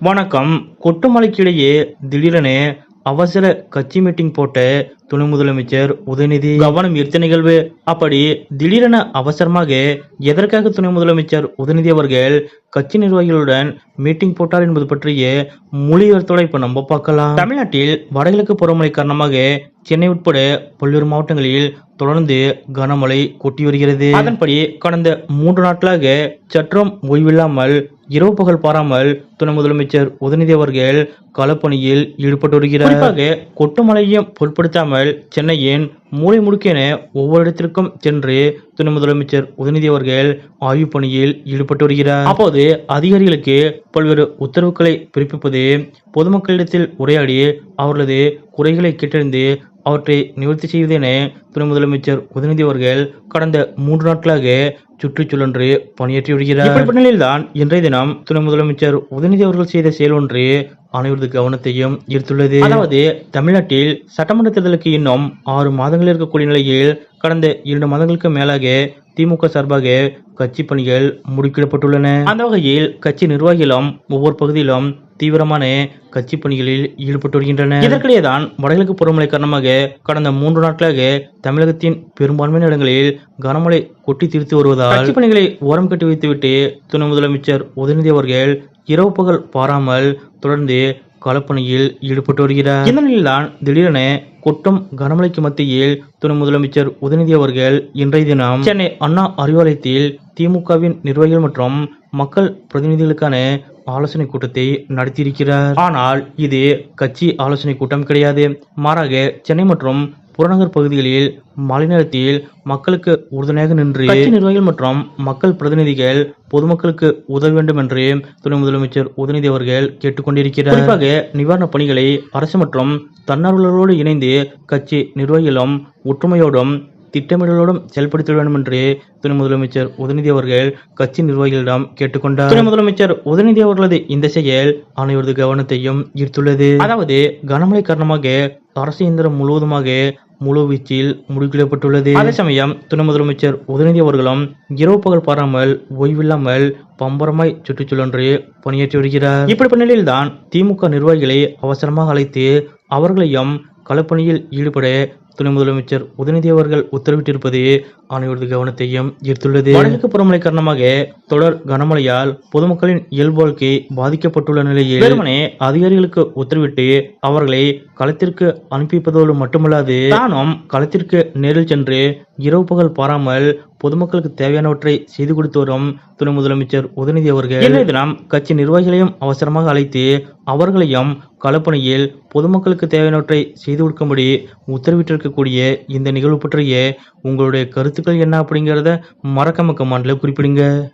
வணக்கம். கொட்டுமலைக்கிடையே திடீரென அவசர கட்சி மீட்டிங் போட்டு துணை முதலமைச்சர் உதயநிதி கவனம் ஈர்த்த நிகழ்வு. அப்படி திடீரென அவசரமாக எதற்காக துணை முதலமைச்சர் உதயநிதி அவர்கள் கட்சி நிர்வாகிகளுடன் மீட்டிங் போட்டார் என்பது பற்றிய மொழியர்த்தோட இப்ப நம்ம பார்க்கலாம். தமிழ்நாட்டில் வடகிழக்கு பருவமழை காரணமாக சென்னை உட்பட பல்வேறு மாவட்டங்களில் தொடர்ந்து கனமழை கொட்டி வருகிறது. அதன்படி கடந்த மூன்று நாட்களாக சற்றும் ஓய்வில்லாமல் இரவு பகல் பாராமல் துணை முதலமைச்சர் உதயநிதி அவர்கள் களப்பணியில் ஈடுபட்டு வருகிறார். குறிப்பாக கொட்டுமழையும் பொருட்படுத்தாமல் சென்னையின் மூளை முடுக்கென ஒவ்வொரு இடத்திற்கும் சென்று துணை முதலமைச்சர் உதயநிதி அவர்கள் ஆய்வு பணியில் ஈடுபட்டு வருகிறார். அப்போது அதிகாரிகளுக்கு பல்வேறு உத்தரவுகளை பிறப்பிப்பது பொதுமக்களிடத்தில் உரையாடி அவர்களது குறைகளை கேட்டறிந்து அவற்றை நிவர்த்தி செய்வது என துணை முதலமைச்சர் உதயநிதி அவர்கள் கடந்த மூன்று நாட்களாக சுற்றிச் சுழன்று பணியாற்றி வருகிறார். இப்படிப்பட்ட நிலையில்தான் இன்றைய தினம் துணை முதலமைச்சர் உதயநிதி அவர்கள் செய்த செயல் ஒன்று அனைவரது கவனத்தையும் ஈர்த்துள்ளது. அதாவது தமிழ்நாட்டில் சட்டமன்ற தேர்தலுக்கு இன்னும் ஆறு மாதங்கள் இருக்கக்கூடிய நிலையில் கடந்த இரண்டு மாதங்களுக்கு மேலாக திமுக சார்பாக கட்சி பணிகள் முடுக்கிடப்பட்டுள்ளன. அந்த வகையில் கட்சி நிர்வாகிகளும் ஒவ்வொரு பகுதியிலும் தீவிரமான கட்சி பணிகளில் ஈடுபட்டு வருகின்றனர் இதற்கிடையே தான் வடகிழக்கு பருவமழை காரணமாக கடந்த மூன்று நாட்களாக தமிழகத்தின் பெரும்பான்மையான இடங்களில் கனமழை கொட்டி தீர்த்து வருவதால் கட்சி பணிகளை ஓரம் கட்டி வைத்துவிட்டு துணை முதலமைச்சர் உதயநிதி அவர்கள் இரவு பகல் பாராமல் தொடர்ந்து களப்பணியில் ஈடுபட்டு வருகிறார். இந்த நிலையில்தான் திடீரென கொட்டும் கனமழைக்கு மத்தியில் துணை முதலமைச்சர் உதயநிதி அவர்கள் இன்றைய தினம் சென்னை அண்ணா அறிவாலயத்தில் திமுகவின் நிர்வாகிகள் மற்றும் மக்கள் பிரதிநிதிகளுக்கான ஆலோசனை கூட்டத்தை நடத்தியிருக்கிறார். ஆனால் இது கட்சி ஆலோசனை கூட்டம் கிடையாது. மாறாக சென்னை மற்றும் புறநகர் பகுதிகளில் மாலை நேரத்தில் மக்களுக்கு உறுதுணையாக நின்று கட்சி நிர்வாகிகள் மற்றும் மக்கள் பிரதிநிதிகள் பொதுமக்களுக்கு உதவ வேண்டும் என்று துணை முதலமைச்சர் உதயநிதி அவர்கள் கேட்டுக்கொண்டிருக்கிறார் குறிப்பாக நிவாரணப் பணிகளை அரசு மற்றும் தன்னார்வலர்களோடு இணைந்து கட்சி நிர்வாகிகளும் ஒற்றுமையோடும் திட்டமிடலோடும் செயல்படுத்த வேண்டும் என்று துணை முதலமைச்சர் உதயநிதி அவர்கள் கட்சி நிர்வாகிகளிடம் கேட்டுக்கொண்டார். துணை முதலமைச்சர் உதயநிதி அவர்களது இந்த செயல் அனைவரது கவனத்தையும் ஈர்த்துள்ளது. அதாவது கனமழை காரணமாக அரசு இயந்திரம் முழுவதுமாக முழு வீச்சில் முடுக்கிடப்பட்டுள்ளது அதே சமயம் துணை முதலமைச்சர் உதயநிதி அவர்களும் இரவு பகல் பாராமல் ஓய்வில்லாமல் பம்பரமாய் சுற்றிச் சுழன்று பணியாற்றி வருகிறார். இப்படிப்பட்ட நிலையில்தான் திமுக நிர்வாகிகளை அவசரமாக அழைத்து அவர்களையும் களப்பணியில் ஈடுபட துணை முதலமைச்சர் உதயநிதி அவர்கள் உத்தரவிட்டிருப்பது அனைவரது கவனத்தையும் ஈர்த்துள்ளது. வடகிழக்கு புறமழை காரணமாக தொடர் கனமழையால் பொதுமக்களின் இயல்பு வாழ்க்கை பாதிக்கப்பட்டுள்ள நிலையில் வெறுமனே அதிகாரிகளுக்கு உத்தரவிட்டு அவர்களை களத்திற்கு அனுப்பிப்பதோடு மட்டுமல்லாது தானும் களத்திற்கு நேரில் சென்று இரவு பகல் பாராமல் பொதுமக்களுக்கு தேவையானவற்றை செய்து கொடுத்து வரும் துணை முதலமைச்சர் உதயநிதி அவர்கள் இன்றைய தினம் கட்சி நிர்வாகிகளையும் அவசரமாக அழைத்து அவர்களையும் களப்பணியில் பொதுமக்களுக்கு தேவையானவற்றை செய்து கொடுக்கும்படி உத்தரவிட்டிருக்கக்கூடிய இந்த நிகழ்வு பற்றிய உங்களுடைய கருத்துக்கள் என்ன அப்படிங்கிறத மறக்காம கமாண்டில் குறிப்பிடுங்க.